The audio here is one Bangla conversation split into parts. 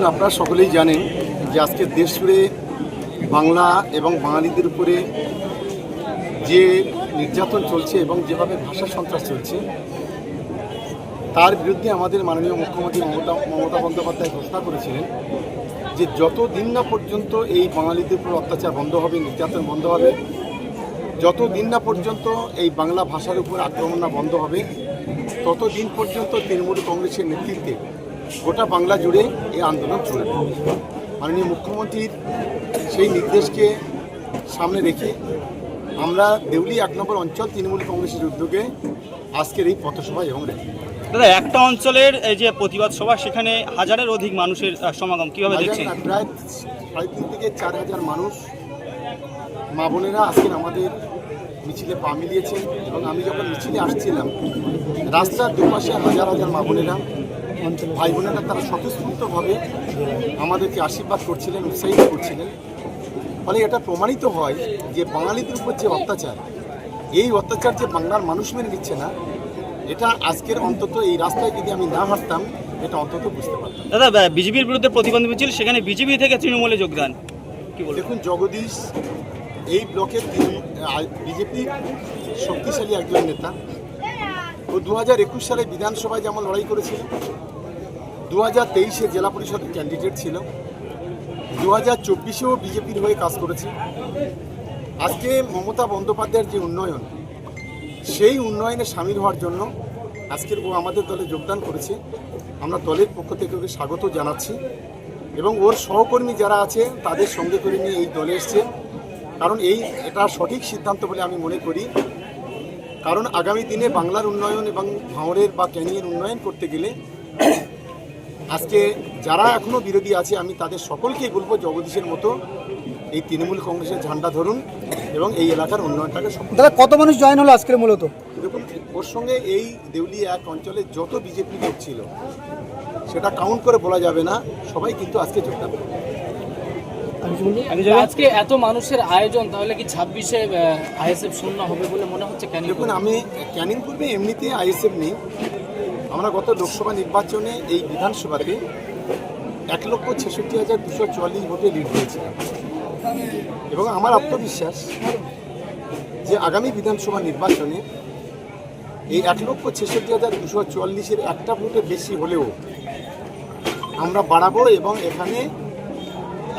দেখুন আপনারা সকলেই জানেন যে আজকে দেশ জুড়ে বাংলা এবং বাঙালিদের উপরে যে নির্যাতন চলছে এবং যেভাবে ভাষা সন্ত্রাস চলছে, তার বিরুদ্ধে আমাদের মাননীয় মুখ্যমন্ত্রী মমতা মমতা বন্দ্যোপাধ্যায় ঘোষণা করেছিলেন যে যত দিন না পর্যন্ত এই বাঙালিদের উপর অত্যাচার বন্ধ হবে, নির্যাতন বন্ধ হবে যত দিন না পর্যন্ত এই বাংলা ভাষার উপর আক্রমণ না বন্ধ হবে তত দিন পর্যন্ত তৃণমূল কংগ্রেসের নেতৃত্বে গোটা বাংলা জুড়ে এই আন্দোলন চলবে। মাননীয় মুখ্যমন্ত্রীর সেই নির্দেশকে সামনে রেখে আমরা দেউলি এক নম্বর অঞ্চল তৃণমূল কংগ্রেসের উদ্যোগে আজকের এই পথসভা এবং র্যালি। দাদা একটা অঞ্চলের এই যে প্রতিবাদ সভা সেখানে হাজারের অধিক মানুষের সমাগম কীভাবে দেখছেন? প্রায় সাড়ে তিন থেকে চার হাজার মানুষ মা বোনেরা আজকের আমাদের মিছিলে পা মিলিয়েছেন। এবং আমি যখন মিছিলে আসছিলাম রাস্তার দুপাশে হাজার হাজার মা বোনেরা ভাই বোনেরা তারা স্বতঃস্ফূর্তভাবে আমাদেরকে আশীর্বাদ করছিলেন উৎসাহিত করছিলেন। ফলে এটা প্রমাণিত হয় যে বাঙালিদের উপর যে অত্যাচার এই অত্যাচার যে বাংলার মানুষ মেনে নিচ্ছে না এটা আজকের অন্তত এই রাস্তায় যদি আমি না হাঁটতাম এটা অন্তত বুঝতে পারতাম। দাদা বিজেপির বিরুদ্ধে প্রতিবন্ধ মিছিল সেখানে বিজেপি থেকে তৃণমূলে যোগদান। কি বলবেন দেখুন জগদীশ এই ব্লকের বিজেপির শক্তিশালী একজন নেতা। ও দু হাজার একুশ সালে বিধানসভায় যেমন লড়াই করেছিল দু হাজার তেইশে জেলা পরিষদের ক্যান্ডিডেট ছিল। দু হাজার চব্বিশেও বিজেপির হয়ে কাজ করেছে। আজকে মমতা বন্দ্যোপাধ্যায়ের যে উন্নয়ন, সেই উন্নয়নে সামিল হওয়ার জন্য আজকের ও আমাদের দলে যোগদান করেছে। আমরা দলের পক্ষ থেকে ওকে স্বাগত জানাচ্ছি এবং ওর সহকর্মী যারা আছে, তাদের সঙ্গে করে নিয়ে এই দলে এসছে। কারণ এই এটা সঠিক সিদ্ধান্ত বলে আমি মনে করি। কারণ আগামী দিনে বাংলার উন্নয়ন এবং ভাঁড়ের বা ক্যানিংয়ের উন্নয়ন করতে গেলে আজকে যারা এখনও বিরোধী আছে আমি তাদের সকলকেই বলব জগদীশের মতো এই তৃণমূল কংগ্রেসের ঝান্ডা ধরুন এবং এই এলাকার উন্নয়নটাকে দাদা কত মানুষ জয়েন হলো আজকের মূলত? দেখুন ওর সঙ্গে এই দেউলি এক অঞ্চলে যত বিজেপি লোক ছিল সেটা কাউন্ট করে বলা যাবে না সবাই কিন্তু আজকে যোগদান করবে। আজকে এত মানুষের আয়োজন তাহলে কি ছাব্বিশে আইএসএফ শূন্য হবে বলে মনে হচ্ছে দেখুন আমি ক্যানিং পূর্বে এমনিতে আইএসএফ নেই আমরা গত লোকসভা নির্বাচনে এই বিধানসভাতে এক লক্ষ ছেষট্টি হাজার দুশো চুয়াল্লিশ ভোটে লিড পেয়েছিলাম। এবং আমার আত্মবিশ্বাস যে আগামী বিধানসভা নির্বাচনে এই এক লক্ষ ছেষট্টি হাজার দুশো চুয়াল্লিশের একটা ভোটে বেশি হলেও আমরা বাড়াবো এবং এখানে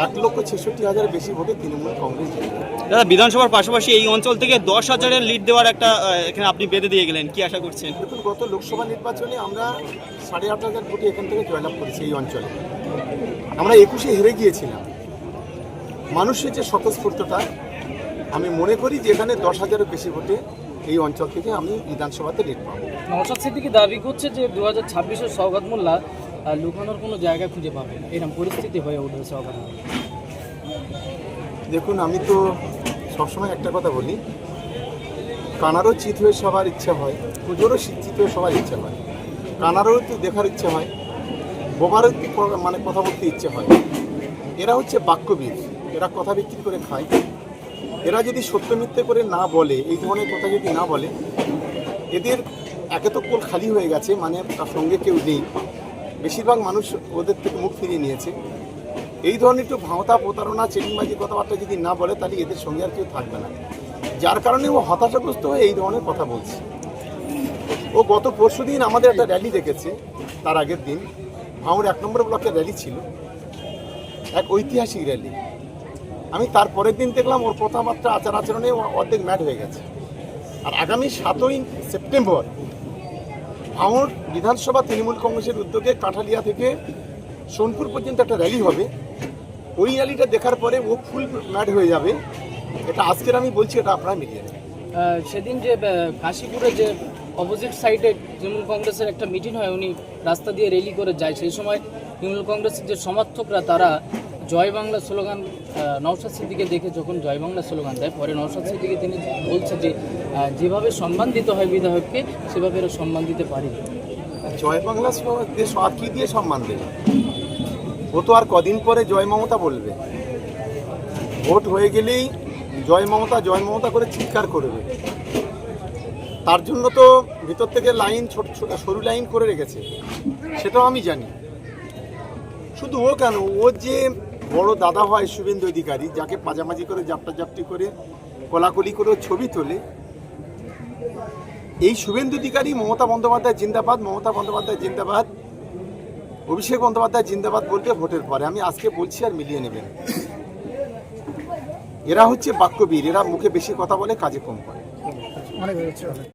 এক লক্ষ ছেষট্টি হাজার বেশি ভোটে তৃণমূল কংগ্রেস দাদা বিধানসভার পাশাপাশি এই অঞ্চল থেকে দশ হাজারের লিড দেওয়ার একটা এখানে আপনি বেঁধে দিয়ে গেলেন কি আশা করছেন? দেখুন গত লোকসভা নির্বাচনে আমরা সাড়ে আট হাজার কোটি এখান থেকে জয়লাভ করেছি এই অঞ্চলে। আমরা একুশে হেরে গিয়েছিলাম। মানুষের যে স্বতঃস্ফূর্ততা আমি মনে করি যে এখানে দশ হাজারের বেশি ভোটে এই অঞ্চল থেকে আমি বিধানসভাতে লিড পাবো। নওশাদ সিদ্দিকি দাবি করছে যে দু হাজার ছাব্বিশে সৌগাত মোল্লা লুকানোর কোনো জায়গা খুঁজে পাবে না। এরকম পরিস্থিতি হয়ে সৌগাত মোল্লা। দেখুন, আমি তো সবসময় একটা কথা বলি, কানারও চিত হয়ে সবার ইচ্ছা হয়, পুজোরও চিত হয়ে সবার ইচ্ছা হয়। কানারও একটু দেখার ইচ্ছা হয় বোমারও একটু মানে কথা বলতে ইচ্ছে হয়। এরা হচ্ছে বাক্যবিদ, এরা কথা বিক্রি করে খায়। এরা যদি সত্য মিথ্যে করে না বলে, এই ধরনের কথা যদি না বলে, এদের একে তো কোল খালি হয়ে গেছে মানে তার সঙ্গে কেউ নেই। বেশিরভাগ মানুষ ওদের থেকে মুখ ফিরিয়ে নিয়েছে। এই ধরনের একটু ভাঁওতা প্রতারণা চেটিংবাজি কথাবার্তা যদি না বলে, তাহলে এদের সঙ্গে আর কেউ থাকবে না। যার কারণে ও হতাশাগ্রস্ত হয়ে এই ধরনের কথা বলছে। ও গত পরশু দিন আমাদের একটা র্যালি দেখেছে, তার আগের দিন। ভাঙড় এক নম্বর ব্লকের র্যালি ছিল। এক ঐতিহাসিক র্যালি আমি তার পরের দিন দেখলাম ওর কথাবার্তা আচার আচরণে অর্ধেক ম্যাট হয়ে গেছে। আর আগামী সাতই সেপ্টেম্বর ভাঙড় বিধানসভা তৃণমূল কংগ্রেসের উদ্যোগে কাঠালিয়া থেকে সোনপুর পর্যন্ত একটা র্যালি হবে। ওই র্যালিটা দেখার পরে ও ফুল ম্যাড হয়ে যাবে। এটা আজকের আমি বলছি, এটা আপনারা মিলিয়ে সেদিন যে কাশীপুরে যে অপোজিট সাইডে তৃণমূল কংগ্রেসের একটা মিটিং হয়, উনি রাস্তা দিয়ে র্যালি করে যায়। সেই সময় তৃণমূল কংগ্রেসের যে সমর্থকরা, তারা জয় বাংলা স্লোগান নওশাদ সিদ্দিকে দেখে যখন জয় বাংলা স্লোগান দেয়, পরে নওশাদ সিদ্দিকে তিনি বলছে যে যেভাবে সম্মান দিতে হয় বিধায়ককে, সেভাবে এরা সম্মান দিতে পারি। জয় বাংলা স- দেশ আর কি দিয়ে সম্মান দেবে? ও তো আর কদিন পরে জয় মমতা বলবে। ভোট হয়ে গেলেই জয় মমতা জয় মমতা করে চিৎকার করবে। তার জন্য তো ভিতর থেকে লাইন ছোট ছোট, সরু লাইন করে রেখেছে। সেটাও আমি জানি। শুধু ও কেন? ও যে বড় দাদা হয় শুভেন্দু অধিকারী, যাকে পাজামাজি করে জাপটা জাপটি করে, কোলাকুলি করে ছবি তোলে। এই শুভেন্দু অধিকারী মমতা বন্দ্যোপাধ্যায় জিন্দাবাদ, মমতা বন্দ্যোপাধ্যায় জিন্দাবাদ, অভিষেক বন্দ্যোপাধ্যায় জিন্দাবাদ বলতে ভোটের পরে। আমি আজকে বলছি আর মিলিয়ে নেবেন। এরা হচ্ছে বাক্যবীর, এরা মুখে বেশি কথা বলে, কাজে কম করে।